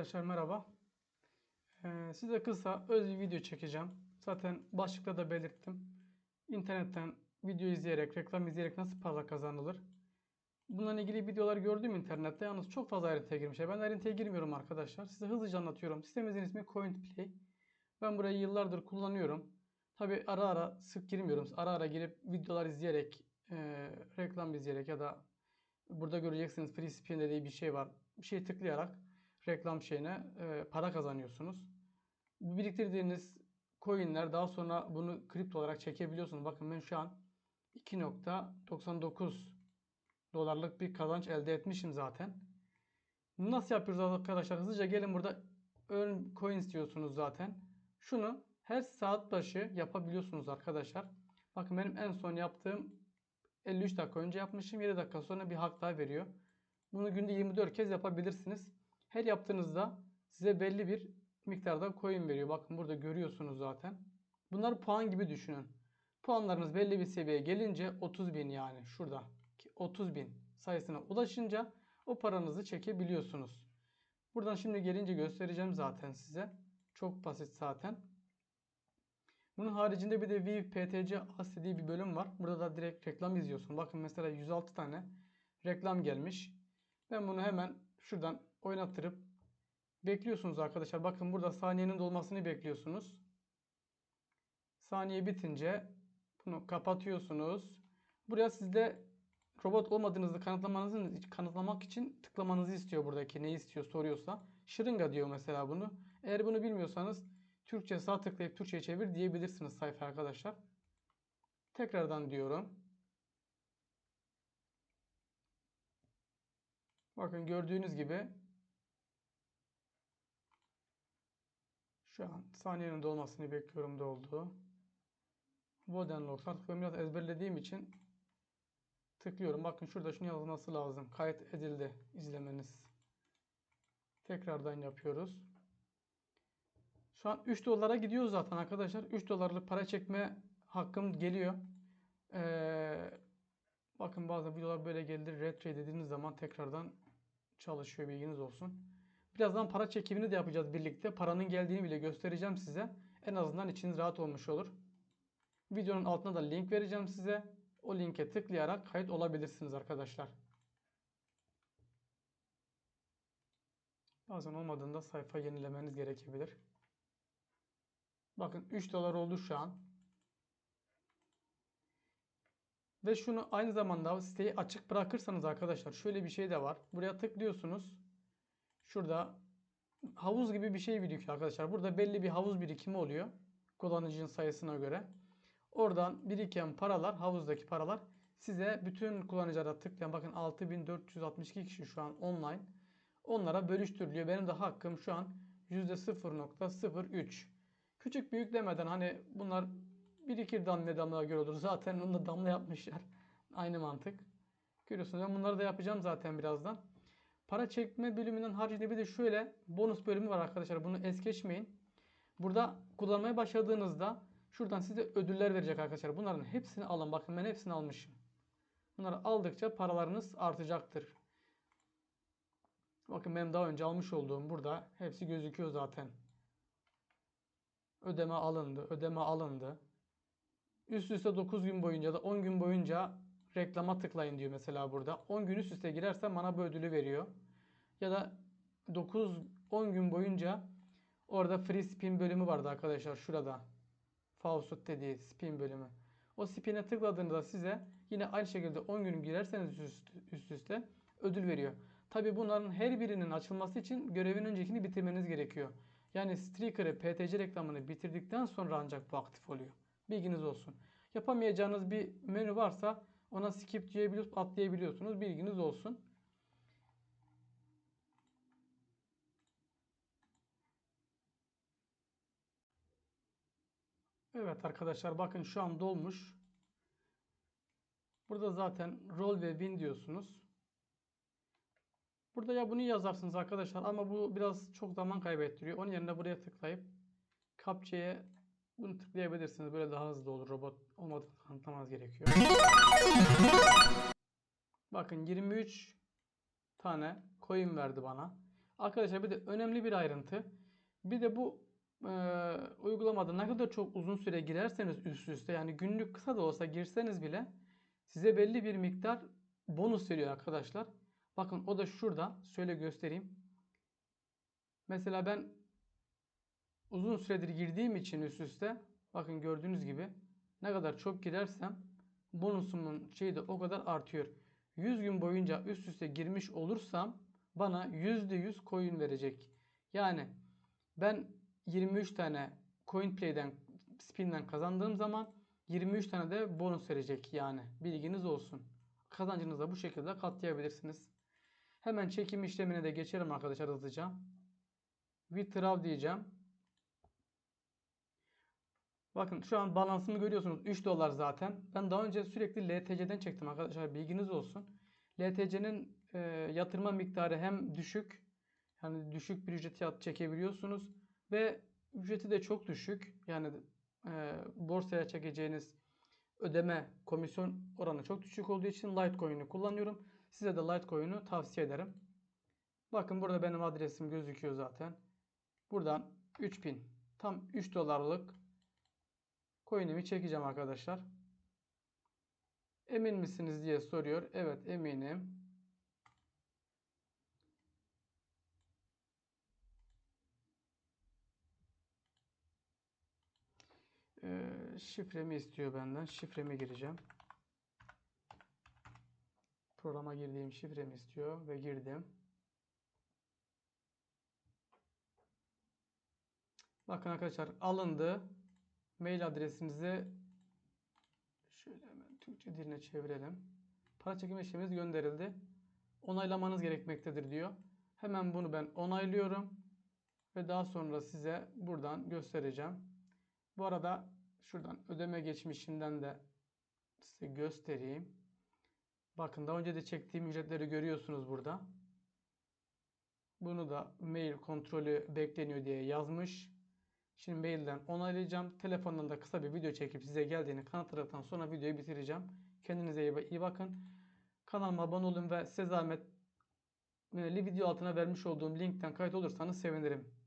Arkadaşlar merhaba. Ee, size kısa öz bir video çekeceğim. Zaten başlıkta da belirttim. İnternetten video izleyerek, reklam izleyerek nasıl para kazanılır? Bununla ilgili videolar gördüm internette. Yalnız çok fazla ayrıntıya girmişler. Ben ayrıntıya girmiyorum arkadaşlar. Size hızlıca anlatıyorum. Sitemizin ismi CoinPlay. Ben burayı yıllardır kullanıyorum. Tabi ara ara sık girmiyorum. Ara ara girip videolar izleyerek, e, reklam izleyerek ya da burada göreceksiniz free spin dediği bir şey var. Bir şey tıklayarak reklam şeyine e, para kazanıyorsunuz. Bu biriktirdiğiniz coinler daha sonra bunu kripto olarak çekebiliyorsunuz. Bakın ben şu an 2.99 dolarlık bir kazanç elde etmişim zaten. Nasıl yapıyoruz arkadaşlar? Hızlıca gelin burada earn coins diyorsunuz zaten. Şunu her saat başı yapabiliyorsunuz arkadaşlar. Bakın benim en son yaptığım 53 dakika önce yapmışım. 7 dakika sonra bir hak daha veriyor. Bunu günde 24 kez yapabilirsiniz. Her yaptığınızda size belli bir miktarda coin veriyor. Bakın burada görüyorsunuz zaten. Bunları puan gibi düşünün. Puanlarınız belli bir seviyeye gelince 30 bin yani şurada 30 bin sayısına ulaşınca o paranızı çekebiliyorsunuz. Buradan şimdi gelince göstereceğim zaten size. Çok basit zaten. Bunun haricinde bir de Viv PTC Asya diye bir bölüm var. Burada da direkt reklam izliyorsun. Bakın mesela 106 tane reklam gelmiş. Ben bunu hemen şuradan oynattırıp bekliyorsunuz arkadaşlar. Bakın burada saniyenin dolmasını bekliyorsunuz. Saniye bitince bunu kapatıyorsunuz. Buraya sizde robot olmadığınızı kanıtlamanızı kanıtlamak için tıklamanızı istiyor buradaki. Ne istiyor soruyorsa. Şırınga diyor mesela bunu. Eğer bunu bilmiyorsanız Türkçe sağ tıklayıp Türkçe'ye çevir diyebilirsiniz sayfa arkadaşlar. Tekrardan diyorum. Bakın gördüğünüz gibi şu an saniyenin dolmasını bekliyorum doldu. Vodenlogs artık ben biraz ezberlediğim için tıklıyorum. Bakın şurada şunu yazması lazım. Kayıt edildi izlemeniz. Tekrardan yapıyoruz. Şu an 3 dolara gidiyoruz zaten arkadaşlar. 3 dolarlık para çekme hakkım geliyor. Ee, bakın bazı videolar böyle gelir. Red Trade dediğiniz zaman tekrardan çalışıyor bilginiz olsun. Birazdan para çekimini de yapacağız birlikte. Paranın geldiğini bile göstereceğim size. En azından içiniz rahat olmuş olur. Videonun altına da link vereceğim size. O linke tıklayarak kayıt olabilirsiniz arkadaşlar. Bazen olmadığında sayfa yenilemeniz gerekebilir. Bakın 3 dolar oldu şu an. Ve şunu aynı zamanda siteyi açık bırakırsanız arkadaşlar şöyle bir şey de var. Buraya tıklıyorsunuz. Şurada havuz gibi bir şey birikiyor arkadaşlar. Burada belli bir havuz birikimi oluyor. Kullanıcının sayısına göre. Oradan biriken paralar, havuzdaki paralar size bütün kullanıcılara tıklayan bakın 6462 kişi şu an online. Onlara bölüştürülüyor. Benim de hakkım şu an %0.03. Küçük büyük demeden hani bunlar bir iki damla damla göre olur. Zaten onu da damla yapmışlar. Aynı mantık. Görüyorsunuz ben bunları da yapacağım zaten birazdan. Para çekme bölümünün haricinde bir de şöyle bonus bölümü var arkadaşlar. Bunu es geçmeyin. Burada kullanmaya başladığınızda şuradan size ödüller verecek arkadaşlar. Bunların hepsini alın. Bakın ben hepsini almışım. Bunları aldıkça paralarınız artacaktır. Bakın benim daha önce almış olduğum burada hepsi gözüküyor zaten. Ödeme alındı. Ödeme alındı. Üst üste 9 gün boyunca da 10 gün boyunca reklama tıklayın diyor mesela burada. 10 gün üst üste girerse bana bu ödülü veriyor. Ya da 9-10 gün boyunca orada free spin bölümü vardı arkadaşlar şurada. Faucet dediği spin bölümü. O spin'e tıkladığınızda size yine aynı şekilde 10 gün girerseniz üst, üst üste ödül veriyor. Tabi bunların her birinin açılması için görevin öncekini bitirmeniz gerekiyor. Yani Streaker'ı, PTC reklamını bitirdikten sonra ancak bu aktif oluyor. Bilginiz olsun. Yapamayacağınız bir menü varsa ona skip diyebiliyorsunuz, atlayabiliyorsunuz. Bilginiz olsun. Evet arkadaşlar bakın şu an dolmuş. Burada zaten roll ve win diyorsunuz. Burada ya bunu yazarsınız arkadaşlar ama bu biraz çok zaman kaybettiriyor. Onun yerine buraya tıklayıp captcha'ya bunu tıklayabilirsiniz. Böyle daha hızlı olur. Robot olmadığını kanıtlamanız gerekiyor. Bakın 23 tane coin verdi bana. Arkadaşlar bir de önemli bir ayrıntı. Bir de bu e, uygulamada ne kadar çok uzun süre girerseniz üst üste yani günlük kısa da olsa girseniz bile size belli bir miktar bonus veriyor arkadaşlar. Bakın o da şurada. Şöyle göstereyim. Mesela ben uzun süredir girdiğim için üst üste bakın gördüğünüz gibi ne kadar çok girersem bonusumun şeyi de o kadar artıyor. 100 gün boyunca üst üste girmiş olursam bana %100 coin verecek. Yani ben 23 tane coin play'den spin'den kazandığım zaman 23 tane de bonus verecek yani. Bilginiz olsun. Kazancınızı da bu şekilde katlayabilirsiniz. Hemen çekim işlemine de geçelim arkadaşlar hızlıca. Withdraw diyeceğim. Bakın şu an balansımı görüyorsunuz. 3 dolar zaten. Ben daha önce sürekli LTC'den çektim arkadaşlar. Bilginiz olsun. LTC'nin e, yatırma miktarı hem düşük yani düşük bir ücreti yat- çekebiliyorsunuz ve ücreti de çok düşük. Yani e, borsaya çekeceğiniz ödeme komisyon oranı çok düşük olduğu için Litecoin'i kullanıyorum. Size de Litecoin'i tavsiye ederim. Bakın burada benim adresim gözüküyor zaten. Buradan 3000 tam 3 dolarlık coin'imi çekeceğim arkadaşlar. Emin misiniz diye soruyor. Evet eminim. Ee, şifremi istiyor benden. Şifremi gireceğim. Programa girdiğim şifremi istiyor ve girdim. Bakın arkadaşlar alındı. Mail adresimizi şöyle hemen Türkçe diline çevirelim. Para çekme işlemimiz gönderildi. Onaylamanız gerekmektedir diyor. Hemen bunu ben onaylıyorum. Ve daha sonra size buradan göstereceğim. Bu arada şuradan ödeme geçmişinden de size göstereyim. Bakın daha önce de çektiğim ücretleri görüyorsunuz burada. Bunu da mail kontrolü bekleniyor diye yazmış. Şimdi mailden onaylayacağım. Telefondan da kısa bir video çekip size geldiğini kanıtladıktan sonra videoyu bitireceğim. Kendinize iyi bakın. Kanalıma abone olun ve size zahmet e, video altına vermiş olduğum linkten kayıt olursanız sevinirim.